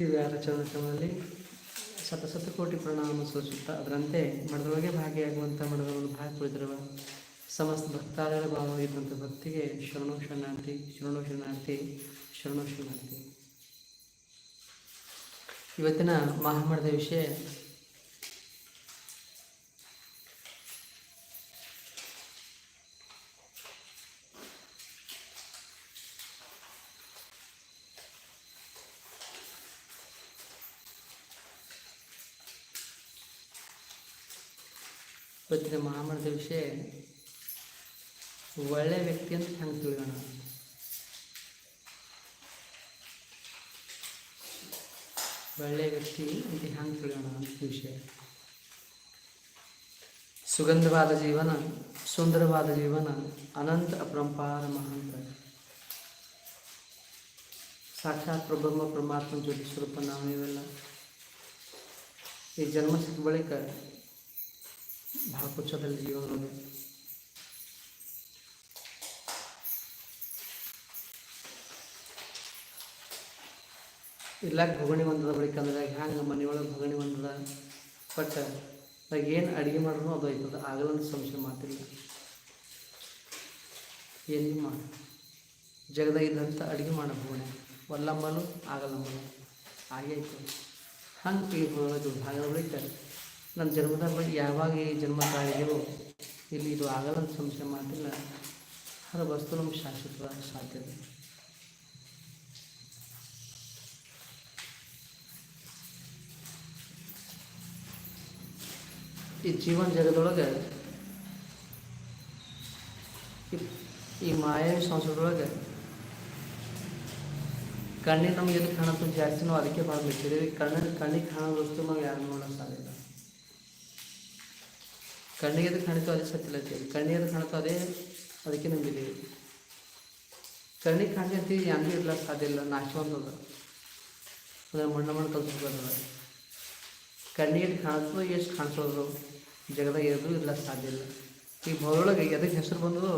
ದಿವ್ಯಾರ ಚರಣದಲ್ಲಿ ಶತ ಕೋಟಿ ಪ್ರಣಾಮ ಸೂಚಿಸುತ್ತಾ ಅದರಂತೆ ಮಠದೊಳಗೆ ಭಾಗಿಯಾಗುವಂಥ ಮಠದೊಳಗೆ ಭಾಗ ಕುಳಿತಿರುವ ಸಮಸ್ತ ಭಕ್ತಾದಿಗಳ ಭಾವವಾಗಿದ್ದಂಥ ಭಕ್ತಿಗೆ ಶರಣು ಶರಣಾರ್ಥಿ ಶರಣು ಶರಣಾರ್ಥಿ ಶರಣು ಶರಣಾರ್ಥಿ. ಇವತ್ತಿನ ಮಹಾಮಠದ ವಿಷಯ ಇವತ್ತಿನ ಮಹಾಮಠದ ವಿಷಯ ಒಳ್ಳೆಯ ವ್ಯಕ್ತಿ ಅಂತ ಹೆಂಗೆ ತಿಳಿಯೋಣ ಒಳ್ಳೆಯ ವ್ಯಕ್ತಿ ಅಂತ ಹೆಂಗೆ ತಿಳಿಯೋಣ ಅಂತ ವಿಷಯ. ಸುಗಂಧವಾದ ಜೀವನ, ಸುಂದರವಾದ ಜೀವನ, ಅನಂತ ಅಪರಂಪಾರ ಮಹಾಂತ. ಸಾಕ್ಷಾತ್ ಪ್ರಬ್ರಹ್ಮ ಪರಮಾತ್ಮ ಜ್ಯೋತಿ ಸ್ವರೂಪ ನಾವು ನೀವೆಲ್ಲ ಈ ಜನ್ಮ ಸಿಕ್ಕ ಬಳಿಕ ಭಾಳ ಪುಚ್ಚದಲ್ಲಿ ಇಲ್ಲ ಇಲ್ಲಾಕ ಭಗಣಿ ಒಂದದ ಬಳಿಕ ಅಂದ್ರೆ ಹ್ಯಾಂಗೆ ಮನೆಯೊಳಗೆ ಭಗಣಿ ಒಂದದ ಬಟ್ ಅದಾಗ ಏನು ಅಡುಗೆ ಮಾಡ್ರೂ ಅದು ಆಯ್ತದ. ಆಗಲ್ಲ ಸಂಶಯ ಮಾತಿಲ್ಲ. ಏನು ಮಾಡಿ ಜಗದಾಗ ಇದ್ದಂಥ ಅಡುಗೆ ಮಾಡ ಭಗಣಿ ಒಲ್ಲಂಬಲು ಆಗಲಂಬಲು ಹಾಗೆ ಆಯ್ತು. ಹಂಗೆ ಈ ಭಾಗದ ಬಳಿಕ ನನ್ನ ಜನ್ಮದ ಬಗ್ಗೆ ಯಾವಾಗ ಈ ಜನ್ಮ ತಾಳಿದೆಯೋ ಇಲ್ಲಿ ಇದು ಆಗಲ್ಲ ಅಂತ ಸಂಶಯ ಮಾಡಿಲ್ಲ ಅದು ವಸ್ತು ನಮ್ಗೆ ಶಾಶ್ವತವಾದ ಸಾಧ್ಯತೆ ಈ ಜೀವನ ಜಗದೊಳಗೆ ಈ- ಮಾಯ ಸಂಸಾರದೊಳಗೆ ಕಣ್ಣಿಗೆ ನಮ್ಗೆ ಎಲ್ಲಿ ಕಾಣುತ್ತೋ ಜಾಸ್ತಿ ನಾವು ಅದಕ್ಕೆ ಭಾಳ ಬಿಟ್ಟಿದ್ದೀವಿ ಕಣ್ಣಿಗೆ ಕಣ್ಣಿಗೆ ಕಾಣೋ ವಸ್ತು ನಾವು ಯಾರು ನೋಡೋಕೆ ಸಾಧ್ಯ ಕಣ್ಣಿಗೆ ಕಾಣಿತು ಅದೇ ಸತ್ತಿಲ್ಲತ್ತೀವಿ ಕಣ್ಣಿಗೆ ಕಾಣಿತು ಅದೇ ಅದಕ್ಕೆ ನಂಬಿದ್ದೀವಿ. ಕಣ್ಣಿಗೆ ಕಾಣ್ತೀವಿ ಹೆಂಗೂ ಇರ್ಲಿಕ್ಕೆ ಸಾಧ್ಯ ಇಲ್ಲ ನಾಶ ಅದರ ಮಣ್ಣ ಮಣ್ಣು ಕಲ್ಸ್ಬೇಕದ ಕಣ್ಣಿಗೆ ಕಾಣಿಸ್ತು ಎಷ್ಟು ಕಾಣಿಸೋದು ಜಗದಾಗ ಎದುರು ಇರ್ಲಿಕ್ಕೆ ಸಾಧ್ಯ ಇಲ್ಲ. ಈ ಭೌರೊಳಗೆ ಎದಕ್ಕೆ ಹೆಸರು ಬಂದದೋ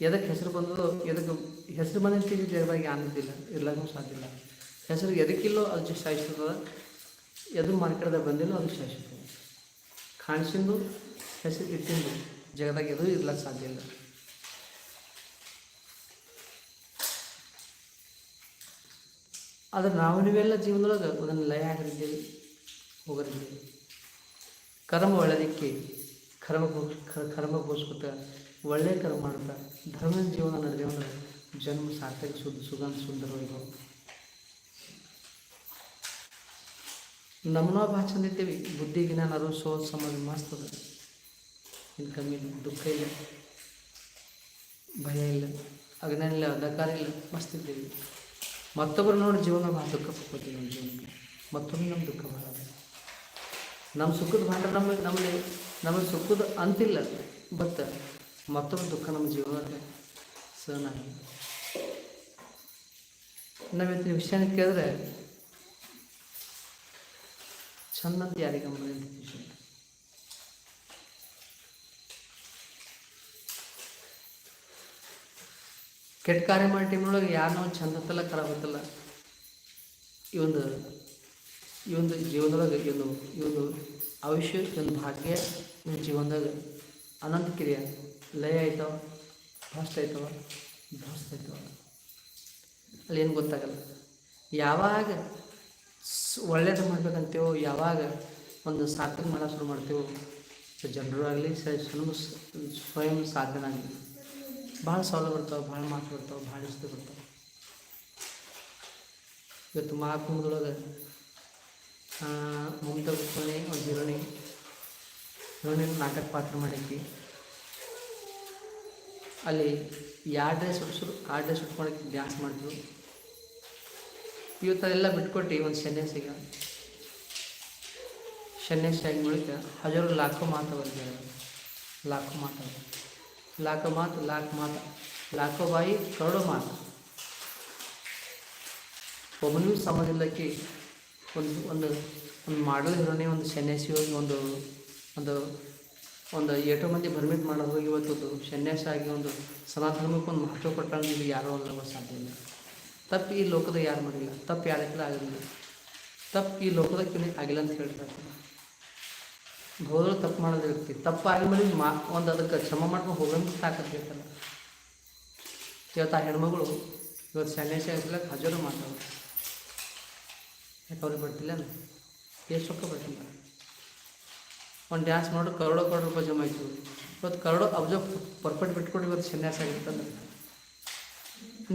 ಎದಕ್ಕೆ ಹೆಸರು ಬಂದದೋ ಎದಕ್ಕೆ ಹೆಸರು ಬಂದಂತೀವಿ ಜಗದಾಗ ಆನಂದಿಲ್ಲ ಇರ್ಲಾಗೂ ಸಾಧ್ಯ ಇಲ್ಲ. ಹೆಸರು ಎದಕ್ಕಿಲ್ಲೋ ಅದು ಶಾಶ್ವತದ ಎದು ಮಾರ್ಕೆಟ್ದಾಗ ಬಂದಿಲ್ಲೋ ಅದು ಶಾಶ್ವತ. ಕಾಣಿಸಿಂದು, ಹೆಸರು ಇಟ್ಟಿಂದು. ಜಗದಾಗ ಎದು ಇರ್ಲಿಕ್ಕೆ ಸಾಧ್ಯ ಇಲ್ಲ. ಆದ್ರೆ ನಾವು ನೀವೆಲ್ಲ ಜೀವನದೊಳಗೆ ಅದನ್ನು ಲಯ ಆಗಿದ್ದೇವೆ ಹೋಗರಿದ್ದೇವೆ ಕರ್ಮ ಒಳ್ಳೆದಕ್ಕೆ ಕರ್ಮ ಘೋ- ಕರ್ಮ ಘೋಷಿಸುತ್ತ ಒಳ್ಳೆಯ ಕರ್ಮ ಮಾಡ್ತಾ ಧರ್ಮದ ಜೀವನ ನಡೆದೇವಂದ್ರೆ ಜನ್ಮ ಸಾರ್ಥಕ ಸುಗಂಧ, ಸುಂದರವಾಗಿ ನಮ್ಮನ್ನ ಭಾಳ ಚಂದ ಇದ್ದೀವಿ ಬುದ್ಧಿ ನಾನು ಸೋ ಸಮಾಜ ಮಸ್ತ್ ಇನ್ನು ಕಮ್ಮಿ ಇಲ್ಲ, ದುಃಖ ಇಲ್ಲ, ಭಯ ಇಲ್ಲ ಅಗ್ನ ಇಲ್ಲ, ಅಂಧಕಾರ ಇಲ್ಲ ಮಸ್ತಿದ್ದೀವಿ ಮತ್ತೊಬ್ಬರು ನೋಡಿ ಜೀವನ ಭಾಳ ದುಃಖ ಪಡ್ಕೋತೀವಿ ನಮ್ಮ ಜೀವನಕ್ಕೆ. ಮತ್ತೊಮ್ಮೆ ನಮ್ಮ ದುಃಖ ಭಾಳ ನಮ್ಮ ಸುಖದ ಭಾಂಡ ನಮಗೆ ನಮಗೆ ನಮಗೆ ಸುಖದ ಅಂತಿಲ್ಲ. ಬಟ್ ಮತ್ತೊಬ್ಬ ದುಃಖ ನಮ್ಮ ಜೀವನಕ್ಕೆ ಸಹನ ಆಗಿಲ್ಲ ನಾವು ಇವತ್ತಿನ ವಿಷಯನ ಕೇಳಿದ್ರೆ ಅಂತ ವಿಷಯ ಕೆಟ್ಟ ಕಾರ್ಯ ಮಾಡಿ ಟೈಮ್ನೊಳಗೆ ಯಾರು ನಾವು ಚಂದ ಹತ್ತಲ್ಲ ಖರಾಬ್ ಹತ್ತಲ್ಲ ಈ ಒಂದು ಈ ಒಂದು ಜೀವನದೊಳಗೆ ಈ ಒಂದು ಈ ಒಂದು ಆಯುಷ್ಯ ಈ ಒಂದು ಭಾಗ್ಯ ನಿಮ್ಮ ಜೀವನದಾಗ ಅನಂತ ಕ್ರಿಯೆ ಲಯ ಆಯ್ತವ ಭ್ರಷ್ಟ ಆಯ್ತವ ಭ್ರಷ್ಟ ಆಯ್ತವ ಅಲ್ಲಿ ಏನು ಗೊತ್ತಾಗಲ್ಲ ಯಾವಾಗ ಒಳ್ಳೇದು ಮಾಡ್ಬೇಕಂತೇವೆ ಯಾವಾಗ ಒಂದು ಸಾಧನೆ ಮಾಡೋಕೆ ಶುರು ಮಾಡ್ತೇವೋ ಜನರು ಆಗಲಿ ಸ್ವಯಂ ಸಾಧನೆ ಆಗಲಿ. ಭಾಳ ಸಾಲ ಬರ್ತಾವೆ, ಭಾಳ ಮಾತು ಬರ್ತಾವೆ, ಭಾಳ ಇಷ್ಟ ಬರ್ತಾವೆ. ಇವತ್ತು ಮಹಾಕುಂಭದೊಳಗೆ ಮಮತಾ ಗುಪ್ತನೆ ಒಂದು ಹಿರೋಣಿ ಹಿರೋಣಿ ನಾಟಕ ಪಾತ್ರ ಮಾಡೈತಿ ಅಲ್ಲಿ ಯಾವ ಡ್ರೆಸ್ ಹುಡ್ಸರು ಆ ಡ್ರೆಸ್ ಡ್ಯಾನ್ಸ್ ಮಾಡಿದ್ರು ಇವತ್ತು ಎಲ್ಲ ಬಿಟ್ಕೊಟ್ಟು ಒಂದು ಸನ್ಯಾಸಿಗ. ಸನ್ಯಾಸಿ ಆಗಿ ಬಳಿಕ ಹಜಾರು ಲಾಖೋ ಮಾತು ಬರ್ತಾರೆ ಲಾಖೋ ಮಾತು ಲಾಖೋ ಮಾತು ಲಾಖ್ ಮಾತು ಲಾಖೋ ಬಾಯಿ ಕರೋಡೋ ಮಾತು ಒಬ್ಬನಿಗೂ ಸಮಾಜಕ್ಕೆ ಒಂದು ಒಂದು ಒಂದು ಮಾಡಲ್ ಹೀರೋನೇ ಒಂದು ಸನ್ಯಾಸಿ ಹೋಗಿ ಒಂದು ಒಂದು ಒಂದು ಏಟೋ ಮಂದಿ ಬರ್ಮಿಟ್ ಮಾಡೋದು ಇವತ್ತು ಸನ್ಯಾಸಿ ಆಗಿ ಒಂದು ಸನಾತನಕ್ಕೆ ಒಂದು ಮಹತ್ವ ಕೊಟ್ಟಾಗ ಇಲ್ಲಿ ಯಾರೋ ಅಲ್ಲ ಸಾಧ್ಯ ಇಲ್ಲ. ತಪ್ಪು ಈ ಲೋಕದ ಯಾರು ಮಾಡಿಲ್ಲ? ತಪ್ಪು ಯಾರಕ್ಕಿಲ್ಲ ಆಗಿರಲಿಲ್ಲ ತಪ್ಪು ಈ ಲೋಕದ ಕಿವಿ ಆಗಿಲ್ಲ ಅಂತ ಹೇಳ್ತಾರೆ ಹೋದ್ರೆ ತಪ್ಪು ಮಾಡೋದು ವ್ಯಕ್ತಿ ತಪ್ಪು ಆಗಿದ್ಮೇಲೆ ಮಾ ಒಂದು ಅದಕ್ಕೆ ಕ್ಷಮ ಮಾಡ್ಕೊಂಡು ಹೋಗಂಗೆ ತಾಕತ್ತಿರ್ತಲ್ಲ ಇವತ್ತು ಆ ಹೆಣ್ಮಗಳು ಇವತ್ತು ಸನ್ಯಾಸಿ ಆಗಿರ್ಲಕ್ಕೆ ಹಜಾರು ಮಾಡ್ತಾವೆ ಯಾಕೆ ಅವ್ರಿಗೆ ಬರ್ತಿಲ್ಲ ಎಷ್ಟು ರೊಕ್ಕ ಬರ್ತಿಲ್ಲ? ಒಂದು ಡ್ಯಾನ್ಸ್ ನೋಡಿ, ಕರೋಡೋ ಕರೋಡ ರೂಪಾಯಿ ಜಮಾ ಆಯ್ತು. ಇವತ್ತು ಕರೋಡೋ ಅಬ್ಜ ಪರ್ಫೆಕ್ಟ್ ಬಿಟ್ಕೊಂಡು ಇವತ್ತು ಸನ್ಯಾಸ ಆಗಿತ್ತಂದ್ರೆ.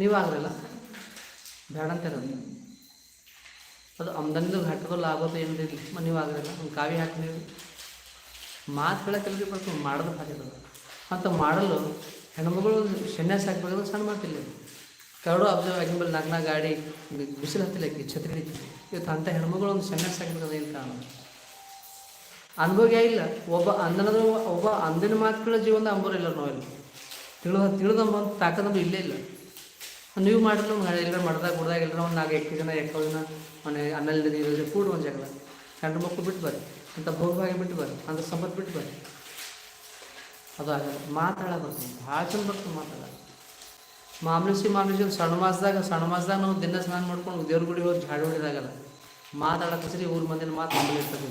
ನೀವು ಆಗಲಿಲ್ಲ? ಬೇಡ ಅಂತಾರೆ ಅದು ಆಮ್ದನಿದು ಘಾಟದ ಆಗೋದು ಏನು ಇಲ್ಲ? ನೀವು ಆಗಿರಲ್ಲ ಒಂದು ಕಾವಿ ಹಾಕಿ ಮಾತು ಹೇಳೋಕೆಲ್ರಿ ಬರ್ತದೆ ಮಾಡೋದು ಹಾಕಿದ್ರು ಅಂತ ಮಾಡಲು ಹೆಣ್ಮಗಳು ಸನ್ಯಾಸ ಹಾಕ್ಬೇಕಂದ್ರೆ ಸಣ್ಣ ಮಾಡ್ತಿಲ್ಲ ಕರಡು ಅಬ್ಸರ್ವ್ ಆಗಿನ ಮೇಲೆ ನಗ್ನ ಗಾಡಿ ಬಿಸಿಲು ಹತ್ತಿಲ್ಲ ಛತ್ರಿ ಇವತ್ತು ಅಂಥ ಹೆಣ್ಮಗಳು ಒಂದು ಸನ್ಯಾಸ ಹಾಕ್ಬೇಕಂದ್ರೆ ಏನು ಕಾರಣ? ಅನುಭವ ಇಲ್ಲ ಒಬ್ಬ ಅಂದನದ ಒಬ್ಬ ಅಂದಿನ ಮಾತುಗಳ ಜೀವನದ ಅಂಬೋರಿಲ್ಲ ನಾವೆಲ್ಲ. ತಿಳಿದ ತಿಳಿದಂಬ ತಾಕದಂಬ ಇಲ್ಲೇ ಇಲ್ಲ. ನೀವು ಮಾಡಿದ್ರು ಎಲ್ಲರೂ ಮಾಡ್ದಾಗ, ಗುಡ್ದಾಗ ಎಲ್ಲರೂ ಒಂದು ನಾಲ್ಕು ಎಕ್ಕೆ ಜನ ಎಕ್ಕೋ ಜನ ಮನೆ ಅನ್ನಲ್ಲಿ ನೀರು ಕೂಡ ಒಂದು ಜಗಳ. ಗಂಡು ಮಕ್ಕಳು ಬಿಟ್ಟು ಬರ್ರಿ ಅಂತ ಭೋಗವಾಗಿ ಬಿಟ್ಟು ಬರ್ರಿ ಅಂತ ಸಂಪತ್ತು ಬಿಟ್ಟು ಬರ್ರಿ. ಅದು ಆಗಲ್ಲ ಮಾತಾಡೋದು ಭಾಳ ಚಂದ ಬರ್ತದೆ ಮಾತಾಡ. ಮಾಮೂಲಿಸಿ ಮಾಮೂಲಿಸಿ ಸಣ್ಣ ಮಾಸದಾಗ ಸಣ್ಣ ಮಾಸದಾಗ ನಾವು ದಿನ ಸ್ನಾನ ಮಾಡ್ಕೊಂಡು ದೇವ್ರ ಗುಡಿ ಹೋಗಿ ಝಾಡು ಹೊಡಿದಾಗಲ್ಲ ಮಾತಾಡಕ್ಕೆ ಸರಿ ಊರ ಮಂದಿನ ಮಾತು ಇರ್ತದೆ.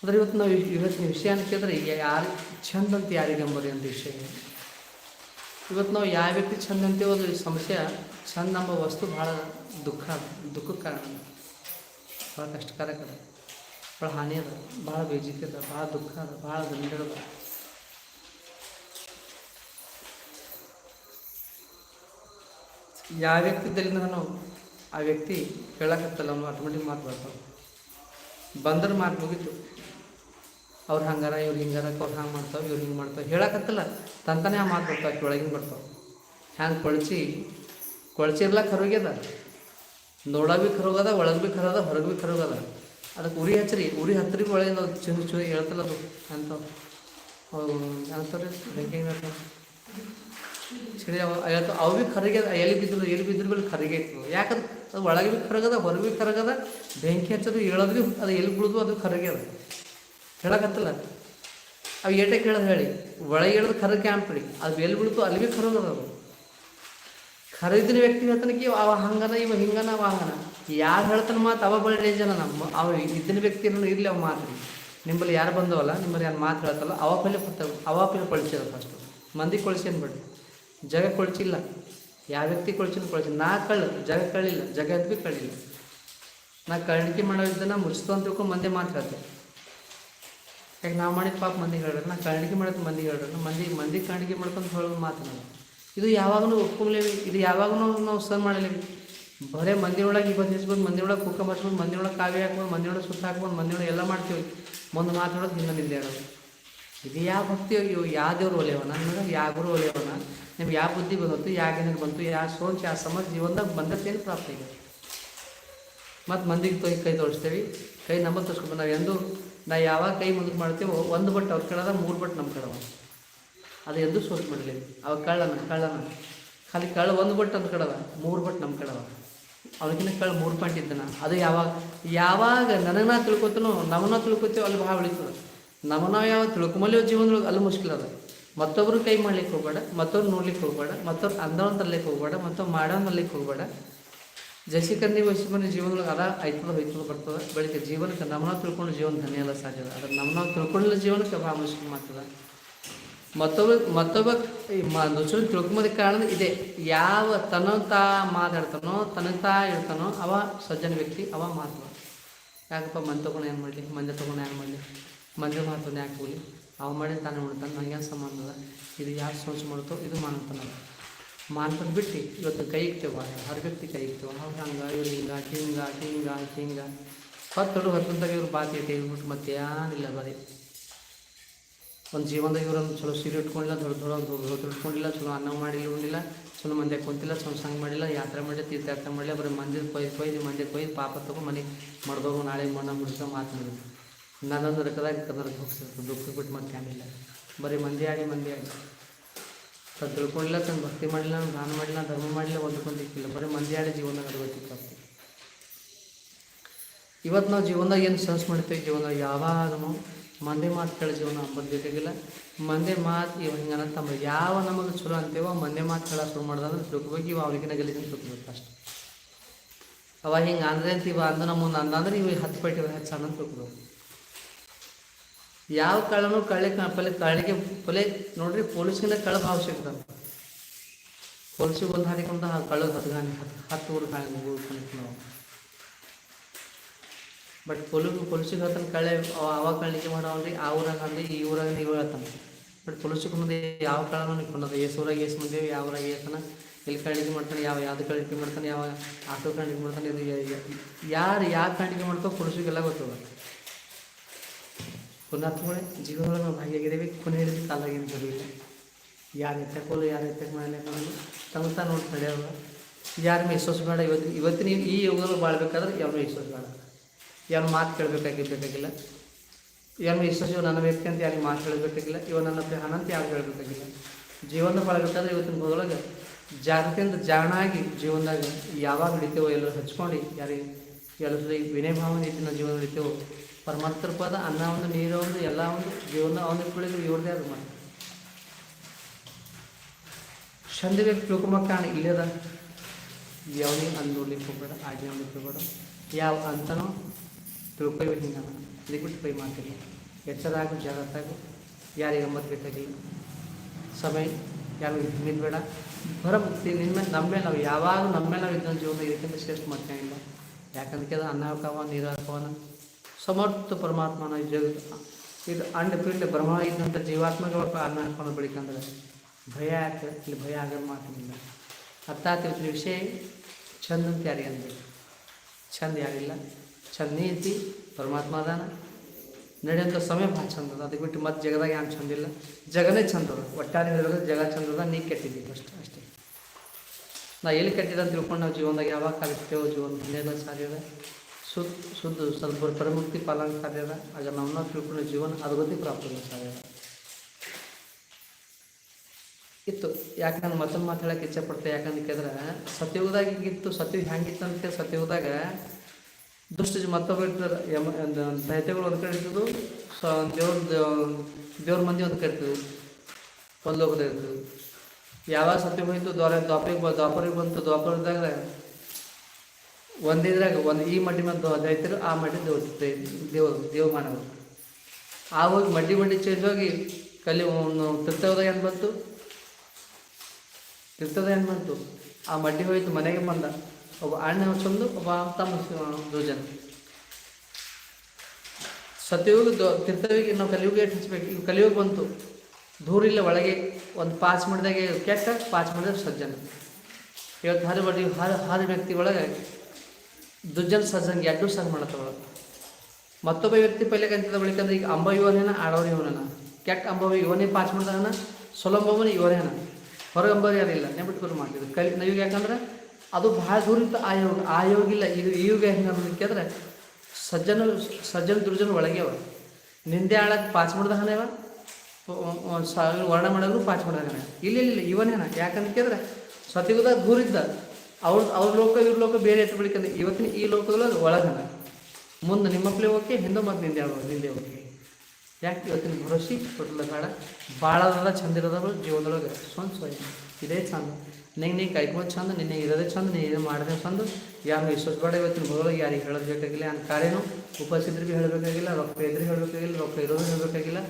ಅಂದ್ರೆ ಇವತ್ತು ನಾವು ಇವತ್ತಿನ ವಿಷಯ ಅಂತ ಕೇಳಿದ್ರೆ ಯಾರು ಚಂದ ಅಂತ ಯಾರಿಗೆ ಅಂಬರಿ ಅಂತ ವಿಷಯ. ಇವತ್ತು ನಾವು ಯಾವ ವ್ಯಕ್ತಿ ಚಂದ ಅಂತೀವೋ ಅದು ಈ ಸಮಸ್ಯೆ ಚಂದ ನಮ್ಮ ವಸ್ತು ಭಾಳ ದುಃಖ, ದುಃಖಕ್ಕೆ ಕಾರಣ ಭಾಳ ಕಷ್ಟಕಾರಕ ಅದ. ಭಾಳ ಹಾನಿ ಅದ. ಭಾಳ ಬೇಜಿಕೆ ಅದ. ಭಾಳ ದುಃಖ ಅದ. ಭಾಳ ದಂಡ ಅದ. ಯಾವ ವ್ಯಕ್ತಿ ಇದ್ದರಿಂದ ನಾವು ಆ ವ್ಯಕ್ತಿ ಹೇಳಕತ್ತಲ್ಲ ಅವನು ಆಟೋಮೆಟಿಕ್ ಮಾತು ಬರ್ತಾವೆ. ಬಂದ್ರೆ ಮಾತು ಮುಗೀತು. ಅವ್ರು ಹಂಗಾರ, ಇವ್ರು ಹಿಂಗಾರ ಅವ್ರು ಹಂಗೆ ಮಾಡ್ತಾವೆ, ಇವ್ರು ಹಿಂಗೆ ಮಾಡ್ತಾವೆ. ಹೇಳಕತ್ತಲ್ಲ, ತಂತಾನೆ ಆ ಮಾತು ಬರ್ತಾವೆ ಕೆಳಗಿನ ಬರ್ತಾವೆ. ಹ್ಯಾಂಗೆ ಕೊಳಚಿ? ಕೊಳಚಿರ್ಲ ಇರ್ಲಕ್ಕ ಹೊರಗ್ಯದ ನೋಡ ಭೀ ಖರೋಗದ ಒಳಗೆ ಭೀ ಖರೋದ ಹೊರಗೆ ಭೀ ಖರೋಗದ ಅದಕ್ಕೆ ಉರಿ ಹಚ್ಚಿರಿ ಉರಿ ಹತ್ತಿರಿ ಒಳಗಿಂದ ಚಿನ್ನ ಚುರಿ ಹೇಳ್ತಲ್ಲ ಅದು ಅಂತ ಅಂತಾರೆ ಬೆಂಕಿ ಸಿಡಿ ಅವ ಭೀ ಖರಿಗೆ ಎಲ್ಲಿ ಬಿದ್ದರು ಎಲ್ಲಿ ಬಿದ್ದರು ಖರಿಗೆ ಇತ್ತು ಯಾಕಂದ್ರೆ ಅದು ಒಳಗೆ ಭೀ ಖರಗದ ಹೊರಗೆ ಭೀ ಖರಗದ ಬೆಂಕಿ ಹಚ್ಚೋದು ಹೇಳೋದ್ರಿ ಅದು ಎಲ್ಲಿ ಬಿಡೋದು ಅದು ಅದ. ಹೇಳಕತ್ತಲ್ಲ. ಅವು ಏಟೆ ಕೇಳೋದು ಹೇಳಿ, ಒಳಗೆ ಹೇಳೋದು ಖರ ಕ್ಯಾಂಪ್ ರೀ, ಅದು ಎಲ್ಲಿ ಬಿಡ್ತು ಅಲ್ಲಿ ಭೀ ಖರೋಗದ ಅದು. ಖರೀದಿನ ವ್ಯಕ್ತಿ ಹೇಳ್ತಾನಕ್ಕೆ ಅವ ಹಂಗನ, ಇವ ಹಿಂಗನ, ಅವ ಹಂಗನ. ಯಾರು ಹೇಳ್ತಾನೆ ಮಾತು ಅವ ಬಳಿ ಡೇಜನ ನಮ್ಮ, ಅವ ಇದ್ದಿನ ವ್ಯಕ್ತಿ ಇರಲಿ ಅವ ಮಾತು ರೀ. ನಿಮ್ಮಲ್ಲಿ ಯಾರು ಬಂದವಲ್ಲ ನಿಮ್ಮಲ್ಲಿ ಯಾರು ಮಾತು ಹೇಳ್ತಲ್ಲ, ಅವ ಪತ್ತ ಅವ ಪಲ್ಲೆ ಕೊಳಿಸಿದ ಫಸ್ಟು ಮಂದಿ ಕೊಳಿಸಿ ಅನ್ಬೇಡಿ ಜಗ ಕೊಳಿಸಿಲ್ಲ. ಯಾವ ವ್ಯಕ್ತಿ ಕೊಳಿಸಿನ ಕೊಳಿಸಿ ನಾ ಕಳ್ಳು, ಜಗ ಕಳಿಲ್ಲ ಜಗತ್ ಭೀ ಕಳಿಲ್ಲ ನಾ ಕಳ್ಳಿಕೆ ಮಾಡೋ ಇದನ್ನ ಮುಚ್ಚಿತು ಅಂತ ತಿಳ್ಕೊಂಡು ಮಂದಿ ಮಾತು ಹೇಳ್ತೆ ಯಾಕೆ ನಾವು ಮಾಡಿದ ಪಾಪ ಮಂದಿ ಹೇಳ್ರಿ ನಾ ಕಾಣಿಕೆ ಮಾಡೋದು ಮಂದಿ ಹೇಳ್ರಿ ಮಂದಿ ಮಂದಿ ಕಾಣಿಕೆ ಮಾಡ್ಕೊಂಡು ಹೇಳೋದು ಮಾತನಾಡ ಇದು ಯಾವಾಗಲೂ ಒಪ್ಕೊಂಬ್ಲೇವಿ ಇದು ಯಾವಾಗಲೂ ನಾವು ಸನ್ ಮಾಡಲೇವಿ. ಬರೇ ಮಂದಿ ಒಳಗೆ ಬಂದು ಇಸ್ಬೋದು ಮಂದಿ ಒಳಗೆ ಕುಕ್ಕ ಬರ್ಸ್ಬೋದು ಮಂದಿ ಒಳಗೆ ಕಾವಿ ಹಾಕ್ಬೋದು ಮಂದಿ ಒಳಗೆ ಸುತ್ತ ಹಾಕ್ಬೋದು ಮಂದಿ ಒಳಗೆ ಎಲ್ಲ ಮಾಡ್ತೀವಿ. ಮುಂದೆ ಮಾತಾಡೋದು ಹಿಂದೆ ನಿಂದೆ ಹೇಳೋದು ಇದು ಯಾವ ಭಕ್ತಿ ಇವು ಯಾವ ದೇವ್ರು ಒಲೆಯವನ ನನಗೆ ಯಾವ ಗುರು ಒಲೆಯವನ ನಿಮ್ಗೆ ಯಾವ ಬುದ್ಧಿ ಬಂದತ್ತು, ಯಾವ ಏನಕ್ಕೆ ಬಂತು ಯಾವ ಸೋಂಚ್ ಯಾವ ಸಮಾಜ ಜೀವನದಾಗ ಬಂದತ್ತೇನು ಪ್ರಾಪ್ತಿ ಮತ್ತು ಮಂದಿಗೆ ತೊಯ್ ಕೈ ತೋರಿಸ್ತೇವೆ ಕೈ ನಮ್ಮ ತೋರಿಸ್ಕೊಂಡು ನಾವು ಎಂದು ನಾ ಯಾವಾಗ ಕೈ ಮುಂದಕ್ಕೆ ಮಾಡ್ತೀವೋ, ಒಂದು ಬಟ್ ಅವ್ರ ಕಡೆ ಮೂರು ಬಟ್ ನಮ್ಮ ಕಡವ ಅದು ಎಂದು ಸೋಚ್ ಮಾಡಲಿ ಅವಾಗ ಕಳ್ಳನ ಕಳ್ಳನ ಖಾಲಿ ಕಳ್ಳ ಒಂದು ಬಟ್ ಒಂದು ಕಡವ ಮೂರು ಬಟ್ ನಮ್ಮ ಕಡವ ಅವನಿಗಿನ್ನ ಕಳ್ಳ ಮೂರು ಪಾಯಿಂಟ್ ಇದ್ದಾನ ಅದು ಯಾವಾಗ ಯಾವಾಗ ನನಗೆ ನಾ ನಮನ ನಮ್ಮನ್ನ ತಿಳ್ಕೊತೀವೋ, ಅಲ್ಲಿ ಭಾಳ ಉಳಿತದ. ನಮ್ಮ ನಾವು ಯಾವ ಜೀವನದೊಳಗೆ ಅಲ್ಲಿ ಮುಷ್ಕಿಲ್ ಅದ. ಮತ್ತೊಬ್ರು ಕೈ ಮಾಡ್ಲಿಕ್ಕೆ ಹೋಗ್ಬೇಡ, ಮತ್ತೊಬ್ರು ನೋಡ್ಲಿಕ್ಕೆ ಹೋಗ್ಬೇಡ, ಮತ್ತೊಬ್ರು ಅಂದವನ್ ತರ್ಲಿಕ್ಕೆ ಹೋಗ್ಬೇಡ ಮತ್ತೊಬ್ಬ ಮಾಡೋನ್ ಹೋಗ್ಬೇಡ. ಜಸಿಕನ್ನಿ ವಹಿಸಿಕೊಂಡು ಜೀವನದೊಳಗೆ ಅದ ಐತದ ಹೋಯ್ತದ ಬರ್ತದೆ. ಬಳಿಕ ಜೀವನಕ್ಕೆ ನಮನ ತಿಳ್ಕೊಂಡು ಜೀವನ ಧನ್ಯ ಎಲ್ಲ ಸಾಧ್ಯ ಅದ. ಅದ್ರ ನಮನ ನಾವು ತಿಳ್ಕೊಂಡಿಲ್ಲ ಜೀವನಕ್ಕೆ ಭಾಳ ಮುಷ್ಕಿಲ್ ಮಾಡ್ತದ. ಮತ್ತೊಬ್ಬ ಮತ್ತೊಬ್ಬ ನುಚ್ಚು ತಿಳ್ಕೊಂಬೋದ ಕಾರಣ ಇದೆ. ಯಾವ ತನ್ನ ತಾ ಮಾತಾಡ್ತಾನೋ ತನ್ನ ಇರ್ತಾನೋ ಅವ ಸಜ್ಜನ ವ್ಯಕ್ತಿ, ಅವ ಮಾತು ಯಾಕಪ್ಪ ಮಂದಿ ತೊಗೊಂಡು ಏನು ಮಾಡಲಿ? ಮಂದಿ ತೊಗೊಂಡು ಏನು ಮಾಡಲಿ? ಮಂದಿ ಮಾತು ಯಾಕೆ ಹೋಗಲಿ ಅವ ಮಾಡಿ ತಾನೇ ಉಣ್ತಾನೆ ನನಗೇನು ಸಂಬಂಧ ಇದು ಯಾರು ಸೋಚ್ ಮಾಡ್ತೋ, ಇದು ಮಾಡ್ತಾನಲ್ಲ ಮಾನ್ಪದ್ ಬಿಟ್ಟು, ಇವತ್ತು ಕೈ ಇಕ್ತೇವ ಹರ ವ್ಯಕ್ತಿ ಕೈ ಇಕ್ತೇವ ಅವ್ರು ಹಂಗೆ ಇವ್ರು ಹಿಂಗೆ, ಹಿಂಗ ಹಿಂಗ ಹಿಂಗ. ಹೊತ್ತಡು ಹೊತ್ತಂತಾಗ ಇವ್ರು ಬಾತಿ ಐತೆ ಹೇಳ್ಬಿಟ್ಟು ಮತ್ತೆ ಏನಿಲ್ಲ ಬರೀ. ಒಂದು ಜೀವನದಾಗ ಇವ್ರೊಂದು ಚಲೋ ಸೀರೆ ಇಟ್ಕೊಂಡಿಲ್ಲ ದೊಡ್ಡ ದೊಡ್ಡ ದೊಡ್ಡ ಇಟ್ಕೊಂಡಿಲ್ಲ ಚಲೋ ಅನ್ನ ಮಾಡಿಲ್ಲ ಉಂಡಿಲ್ಲ ಚಲೋ ಮಂದಿ ಕುಂತಿಲ್ಲ, ಚಲೋ ಸಂಗ್ ಮಾಡಿಲ್ಲ, ಯಾತ್ರೆ ಮಾಡಿಲ್ಲ ತೀರ್ಥಯಾತ್ರೆ ಮಾಡಿಲ್ಲ ಬರೀ ಮಂದಿರ ಕೊಯ್ದು ಕೊಯ್ದು, ಮಂದಿರ ಕೊಯ್ದು, ಪಾಪ ತಗೋ ಮನೆ ಮಡ್ದೋಗು, ನಾಳೆ ಮಣ್ಣ ಮುಡ್ಸ್ಕೊಂಡು ಮಾತನಾಡಿದ್ರು ನಾನೊಂದು ರಕದಾಗ ಕದರ್ ಹೋಗ್ತಿರ್ತು ದುಃಖ ಬಿಟ್ಟು ಮತ್ತೆ ಏನಿಲ್ಲ ಬರೀ ಮಂದಿ ಆಡಿ ಮಂದಿ ಆಡಿ. ತನ್ನ ತಿಳ್ಕೊಂಡಿಲ್ಲ ತನ್ನ ಭಕ್ತಿ ಮಾಡಿಲ್ಲ ದಾನ ಮಾಡಿಲ್ಲ ಧರ್ಮ ಮಾಡಿಲ್ಲ ಹೊಂದ್ಕೊಂಡಿಕ್ಕಿಲ್ಲ ಬರೀ ಮಂದಿಯಾಡ ಜೀವನದಾಗ ಅಡವತ್ತಿತ್ತು ಇವತ್ತು ನಾವು ಜೀವನದಾಗ ಏನು ಸೆನ್ಸ್ ಮಾಡ್ತೀವಿ? ಜೀವನದಾಗ ಯಾವಾಗೂ ಮಂದಿ ಮಾತು ಕೇಳೋ ಜೀವನ ಅಂಬದು ಬೇಕಾಗಿಲ್ಲ ಮಂದಿ ಮಾತು ಇವ ಹಿಂಗನ ತಮ್ಮ ಯಾವ ನಮಗೆ ಚಲೋ ಅಂತೀವೋ, ಮಂದಿ ಮಾತು ಕೇಳೋ ಶುರು ಮಾಡ್ದಂದ್ರೆ ತಿಳ್ಕೊಬೇಕು ಇವ ಅವ್ರಿಗಿನ ಗೆಲ್ಲಿಗೆ ತಿಳ್ಕೊಬೇಕು ಅಷ್ಟೆ. ಅವ ಹಿಂಗೆ ಅಂದ್ರೆ ಅಂತ ಇವ ಅಂದ ನಮ್ಮ ಮುಂದೆ ಅಂದಂದ್ರೆ ಇವ ಹತ್ತು ಪೇಟೆ ಹೆಚ್ಚು ಅನ್ನೋದು ತಿಳ್ಕೊಬೇಕು ಯಾವ ಕಳ್ಳನು ಕಳ್ಳಿ ಪಲ್ಲೆ ಕಳ್ಳಿಗೆ ಪೊಲೆ ನೋಡ್ರಿ ಪೊಲೀಸ್ಗಿಂತ ಕಳ್ಳ ಭಾವ ಸಿಗ್ತಾನೆ ಪೊಲೀಸಿಗೆ ಒಂದು ಹಾಕಿಕೊಂಡು ಕಳ್ಳದ ಹತ್ತು ಗಾನಿ ಹತ್ತು ಹತ್ತು ಊರು ಕಾಣಿ ನಾವು. ಬಟ್ ಪೊಲೀಸ್ ಪೊಲೀಸಿಗೆ ಹೇಳ್ತಾನೆ ಕಳೆ ಅವ ಕಳ್ಳಿಗೆ ಮಾಡವನ್ರಿ ಆ ಊರಾಗ ಅಂದ್ರೆ ಈ ಊರಾಗ ನೀವು ಹೇಳ್ತಾನೆ. ಬಟ್ ಪೊಲೀಸಿಗೆ ಮುಂದೆ ಯಾವ ಕಳ್ಳನೂ ನಿಂತ್ಕೊಂಡದ ಏಸು ಊರಾಗ ಏಸು ಮುಂದೆ ಯಾವ ಊರಾಗ ಏಸನ ಇಲ್ಲಿ ಕಳ್ಳಿಗೆ ಮಾಡ್ತಾನೆ, ಯಾವ ಯಾವ್ದು ಕಳ್ಳಿಗೆ ಮಾಡ್ತಾನೆ, ಯಾವ ಆಟೋ ಕಳ್ಳಿಗೆ ಮಾಡ್ತಾನೆ, ಇದು ಯಾರು ಯಾವ ಕಳ್ಳಿಗೆ ಮಾಡ್ಕೋ ಪೊಲೀಸಿಗೆಲ್ಲ ಗೊತ್ತದ ಪುಣ್ಯಾತ್ಮಗಳೇ ನಾವು ಭಾಗಿಯಾಗಿದ್ದೇವೆ. ಕೊನೆ ಹಿಡಿದು ಕಾಲಾಗಿದ್ದು ಬರಲಿಲ್ಲ ಯಾರು ಎತ್ತಕೋಲು ಯಾರು ಎತ್ತಕ್ಕೆ ಮಾಡಲಿ ಅನ್ನೋದು ತಮ್ಮ ತಾನು ನೋಡಿ ನಡೆಯೋಲ್ಲ ಯಾರ ಮೇಲೆ ಬೇಡ. ಇವತ್ತು ಇವತ್ತಿನ ಈ ಯುಗದಲ್ಲಿ ಬಾಳ್ಬೇಕಾದ್ರೆ ಯಾರು ವಿಶ್ವಾಸ ಬೇಡ. ಯಾರು ಮಾತು ಕೇಳಬೇಕಾಗಿ ಬೇಕಾಗಿಲ್ಲ ಯಾರು ವಿಶ್ವಾಸ ಇವ ನನ್ನ ವ್ಯಕ್ತಿ ಅಂತ ಯಾರಿಗೆ ಮಾತು ಹೇಳಬೇಕಾಗಿಲ್ಲ ಇವ ನನ್ನ ಹಣ ಅಂತ ಯಾರು ಹೇಳಬೇಕಾಗಿಲ್ಲ. ಜೀವನ ಬಾಳ್ಬೇಕಾದ್ರೆ ಇವತ್ತಿನ ಮೊದಲಾಗ ಜಾಗೃತಿಯಿಂದ ಜಾಣಾಗಿ ಜೀವನದಾಗ ಯಾವಾಗ ಹಿಡಿತೇವೋ ಎಲ್ಲರೂ ಹಚ್ಕೊಂಡು, ಯಾರಿಗೆ ಎಲ್ಲರೂ ವಿನಯ ಭಾವನೆ ಇಟ್ಟು ನಾವು ಜೀವನ ಹಿಡಿತೇವೋ ಪರಮಾತ್ಮರ ಪದ ಅನ್ನ ಒಂದು, ನೀರು ಒಂದು, ಎಲ್ಲ ಒಂದು, ಜೀವನ ಅವನಿಗೆ ಕುಳಿದು ಇವ್ರದೇ ಅದು ಮಾಡಿ ಚಂದಿಗೆ ತಿಳ್ಕೊಂಬ ಕಾಣ ಇಲ್ಲದ? ಯಾವನಿಗೆ ಅಲ್ಲಿ ನೋಡ್ಲಿಕ್ಕೆ ಹೋಗ್ಬೇಡ ಆಜ್ಞೆ ನೋಡ್ಲಿಕ್ಕೆ ಹೋಗ್ಬೇಡ ಯಾವ ಅಂತನೋ ತಿಳ್ಕೊಬೇಕು ಹಿಂಗೆ ಅದಕ್ಕೆ ಬಿಟ್ಟು ಕೈ ಮಾಡ್ತೀನಿ ಎಚ್ಚರಾಗು ಜಾಗ್ರತಾಗು ಯಾರಿಗೆ ಅಂಬತ್ತು ಬೇಕಾಗಿಲ್ಲ. ಸಮಯ ಯಾರು ಬೇಡ ಹೊರಮುಕ್ತಿ ನಿನ್ನ ಮೇಲೆ ನಮ್ಮ ಮೇಲೆ ನಾವು ಯಾವಾಗ ನಮ್ಮ ಮೇಲೆ ನಾವು ಇದ್ದ ಜೀವನ ಇದಕ್ಕಿಂತ ಶ್ರೇಷ್ಠ ಮಾಡ್ಕೊಂಡಿಲ್ಲ ಯಾಕಂದ್ರೆ ಅದು ಅನ್ನ ಹಾಕವ ನೀರು ಹಾಕವನ ಸಮರ್ಥ ಪರಮಾತ್ಮನ ಈ ಜಗ ಇದು ಅಂಡ ಪಿಂಡ ಬ್ರಹ್ಮ ಇದ್ದಂಥ ಜೀವಾತ್ಮಗಳು ಅನ್ನ ಹಾಕೊಂಡು ಬೆಳಿಕಂದ್ರೆ ಭಯ ಆಯ್ತು. ಇಲ್ಲಿ ಭಯ ಆಗೋ ಮಾತಿನಿಂದ ಅರ್ಥಾತ್ ಇವತ್ತಿನ ವಿಷಯ ಚಂದ ಅಂತ ಯಾರಿಗೆ ಅಂದ್ಬೇಕು ಚಂದ ಯಾರಿಲ್ಲ? ಚಂದ ನೀತಿ ಪರಮಾತ್ಮ ಅದಾನ. ನಡೆಯೋಂಥ ಸಮಯ ಭಾಳ ಚಂದ ಅದ. ಅದಕ್ಕೆ ಬಿಟ್ಟು ಮತ್ತೆ ಜಗದಾಗ ಏನು ಚಂದಿಲ್ಲ ಜಗನೇ ಚಂದ ಅದ. ಒಟ್ಟಾರೆ ಜಗ ಚಂದ ಅದ, ನೀ ಕೆಟ್ಟಿದ್ದೀವಿ ಅಷ್ಟೇ ಅಷ್ಟೇ. ನಾ ಎಲ್ಲಿ ಕೆಟ್ಟಿದ ಅಂತ ತಿಳ್ಕೊಂಡು ನಾವು ಜೀವನದಾಗ ಯಾವಾಗ ಕಲಿತೇವೋ ಜೀವನ ಧನ್ಯದ ಸಾಧ್ಯದ ಶುದ್ಧ ಸ್ವಲ್ಪ ಪರಿಮುಕ್ತಿ ಪಾಲನೆ ಸಾಧ್ಯದ ಆಗ ನಾವು ತಿಳ್ಕೊಂಡು ಜೀವನ ಅದ್ಗತಿ ಪ್ರಾಪ್ತಿ ಸಾಧ್ಯ ಇತ್ತು. ಯಾಕೆ ನಾನು ಮತ್ತೊಂದು ಮಾತಾಡಕ್ಕೆ ಇಚ್ಛೆ ಪಡ್ತೆ? ಯಾಕಂದ್ರೆ ಕೇಳಿದ್ರೆ, ಸತ್ಯಯುಗದಾಗ ಹಿಂಗಿತ್ತು, ಸತ್ಯ ಹೆಂಗಿತ್ತು ಅಂತ ಸತ್ಯಯುಗದಾಗ ದುಷ್ಟ ಜ- ಮತ್ತೊಬ್ಬ ಇರ್ತಾರೆ. ಯಮ ದೈತ್ಯಗಳು ಒಂದು ಕಡೆ ಇರ್ತದ್ದು ಸ, ದೇವ್ರ ದೇವ್ರ ಮಂದಿ ಒಂದು ಕಡೆ ಇರ್ತದೆ. ಒಂದು ಲೋಕದಾಗ ಇರ್ತದೆ. ಯಾವಾಗ ಸತ್ಯ ಬಂತು ದ್ವಾರ, ದ್ವಾಪರಿಗೆ ದ್ವಾಪರಿಗೆ ಬಂತು, ದ್ವಾಪರದಾಗ ಒಂದಿದ್ರಾಗ ಒಂದು ಈ ಮಡ್ಡಿ ಮತ್ತು ಆ ಮಡ್ಡಿ ದೇವ್ ದೇವ ದೇವ ಮಾನವರು. ಆ ಹೋಗಿ ಮಡ್ಡಿ ಮಡ್ಡಿ ಚೇಂಜ್ ಹೋಗಿ ಕಲಿ ತೀರ್ಥದಾಗ ಏನು ಬಂತು? ತೀರ್ಥದ ಏನು ಬಂತು? ಆ ಮಡ್ಡಿ ಹೋಯ್ತು ಮನೆಗೆ ಬಂದ. ಒಬ್ಬ ಅಣ್ಣ ಹಚ್ಚೊಂದು ಒಬ್ಬ ತಮ್ಮ ದುಜನ ಸತ್ಯಯುಗ ತೀರ್ಥವಿಗೆ ನಾವು ಕಲಿಯುಗ ಹಚ್ಬೇಕು ಈಗ ಕಲಿಯುಗ ಬಂತು. ದೂರಿಲ್ಲ ಒಳಗೆ. ಒಂದು ಪಾಸ್ ಮಾಡಿದಾಗೆ ಕೆಟ್ಟ, ಪಾಸ್ ಮಾಡಿದಾಗ ಸಜ್ಜನ. ಇವತ್ತು ಹರಿ ಬಡ್ಡಿ ಹರ ಹರಿ ವ್ಯಕ್ತಿ ಒಳಗೆ ದುಜ್ಜನ ಸಜ್ಜನ್ ಎರಡು ಸಂಘ ಮಾಡತ್ತವ ಮತ್ತೊಬ್ಬ ವ್ಯಕ್ತಿ ಪೈಲೆ ಕಂತಿದ ಬಳಿಕಂದ್ರೆ ಈಗ ಅಂಬ ಇವನೇನ ಆಡೋರು ಇವನನ? ಕೆಟ್ಟ ಅಂಬವ ಇವನೇ ಪಾಸ್ ಮಾಡ್ದಾನ ಸೊಲಂಬವನ ಇವನೇನ? ಹೊರಗೆ ಅಂಬರು ಯಾರಿಲ್ಲ ನೆಬಿಟ್ಕೊಂಡು ಮಾಡ್ತಿದ್ರು. ಕಲಿ ನೀವು ಯಾಕಂದ್ರೆ ಅದು ಭಾಳ ದೂರ ಇತ್ತು ಆ ಯೋಗ ಆ ಯೋಗ ಇಲ್ಲ. ಇದು ಈ ಯುಗ ಹೆಂಗೆ ಅನ್ನೋದಕ್ಕಾದ್ರೆ ಸಜ್ಜನ ಸಜ್ಜನ ದುರ್ಜನ ಒಳಗೆ ಅವ. ನಿಂದೆ ಆಳಕ್ಕೆ ಪಾಸ್ ಮಾಡ್ದಾಗನೇವ ವರ್ಣ ಮಾಡೋದು ಪಾಸ್ ಮಾಡ್ದಾಗನ ಇಲ್ಲ ಇಲ್ಲ ಇಲ್ಲ, ಇವನೇನ? ಯಾಕಂತ ಕೇಳಿದ್ರೆ ಸತಿಗುದಾಗ ದೂರ ಇದ್ದ. ಅವ್ರ ಅವ್ರ ಲೋಕ, ಇವ್ರ ಲೋಕ ಬೇರೆ ಎತ್ತ ಬೆಳಿಕಂದ್ರೆ ಇವತ್ತಿನ ಈ ಲೋಕದೊಳಗೆ ಒಳಗನ ಮುಂದೆ ನಿಮ್ಮಪ್ಲೆ ಓಕೆ ಹಿಂದೂ ಮತ್ತು ನಿಂದೆ ನಿಂದೆ ಓಕೆ ಯಾಕೆ ಇವತ್ತಿನ ಭರೋಸಿ ಟೋಟಲ್ ಬೇಡ ಭಾಳ ಚಂದ ಜೀವನದೊಳಗೆ. ಸ್ವಂತ ಸ್ವಯಂ ಇದೇ ಚಂದ. ನಿಂಗೆ ನೀ ಕೈಕೊಂಡು ಚಂದ, ನಿನ್ನೆ ಇರೋದೇ ಚಂದ, ನೀ ಇದು ಮಾಡಿದೆ ಚಂದ. ಯಾರು ವಿಶ್ವಾಸ ಬೇಡ ಇವತ್ತಿನ ಭೂಗೊಳಗೆ ಯಾರಿಗೆ ಹೇಳೋದು ಬೇಕಾಗಿಲ್ಲ. ಅಂತ ಕಾರ್ಯನು ಭೀ ಹೇಳಬೇಕಾಗಿಲ್ಲ, ರೊಕ್ಕ ಇದ್ರೆ ಹೇಳಬೇಕಾಗಿಲ್ಲ, ರೊಕ್ಕ ಇರೋದು ಹೇಳಬೇಕಾಗಿಲ್ಲ.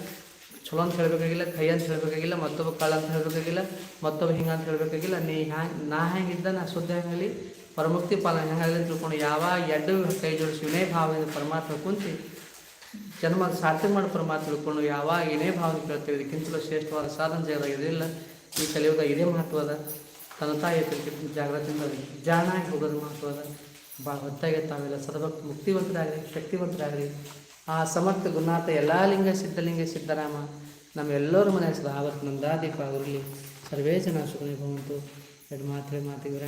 ಚಲೋ ಅಂತ ಹೇಳಬೇಕಾಗಿಲ್ಲ, ಕೈ ಅಂತ ಹೇಳಬೇಕಾಗಿಲ್ಲ, ಮತ್ತೊಬ್ಬ ಕಾಳ ಅಂತ ಹೇಳಬೇಕಾಗಿಲ್ಲ, ಮತ್ತೊಬ್ಬ ಹಿಂಗೆ ಅಂತ ಹೇಳಬೇಕಾಗಿಲ್ಲ. ನೀ ಹ್ಯಾಂಗೆ ನಾ ಹೆಂಗಿದ್ದ ನಾ ಶುದ್ಧ ಹೆಂಗಲಿ ಪರಮುಕ್ತಿ ಪಾಲನೆ ಹೆಂಗಾಗಲಿ ತಿಳ್ಕೊಂಡು ಯಾವಾಗ ಎರಡು ಕೈ ಜೋಡಿಸಿ ವಿನಯ ಭಾವದಿಂದ ಪರಮಾತ್ಮ ಕುಂತಿ ಜನ್ಮ ಸಾರ್ಥಕ ಮಾಡಿ ಪರಮಾತ್ಮ ತಿಳ್ಕೊಂಡು ಯಾವಾಗ ಏನೇ ಭಾವನೆ ಕೇಳ್ತೇವೆ? ಇದಕ್ಕಿಂತಲೂ ಶ್ರೇಷ್ಠವಾದ ಸಾಧನ ಜಾಗದಾಗ ಇದಿಲ್ಲ. ಈ ಕಲಿಯುಗ ಇದೇ ಮಹತ್ವದ. ತನ್ನ ತಾಯಿ ತಿಳ್ಕೊಂಡು ಜಾಗ್ರತೆಯಿಂದ ಜಾಣಾಗಿ ಹೋಗೋದು ಮಹತ್ವದ. ಭಾಳ ಹೊತ್ತಾಗಿ ತಾವೆಲ್ಲ ಸದಭಕ್ತ ಮುಕ್ತಿವಂತರಾಗಲಿ ಶಕ್ತಿವಂತರಾಗಲಿ ಆ ಸಮರ್ಥ ಗುಣಾಥ ಎಲ್ಲ ಲಿಂಗ ಸಿದ್ಧಲಿಂಗ ಸಿದ್ಧರಾಮ ನಮ್ಮೆಲ್ಲರ ಮನೆ ಸದಾ ಆವತ್ತು ನಂದಾದೀಪ ಅವರಲ್ಲಿ ಸರ್ವೇ ಜನ ಸುಖನಿ ಭವಂತು. ಎರಡು ಮಾತ್ರೆ ಮಾತಿಗೆ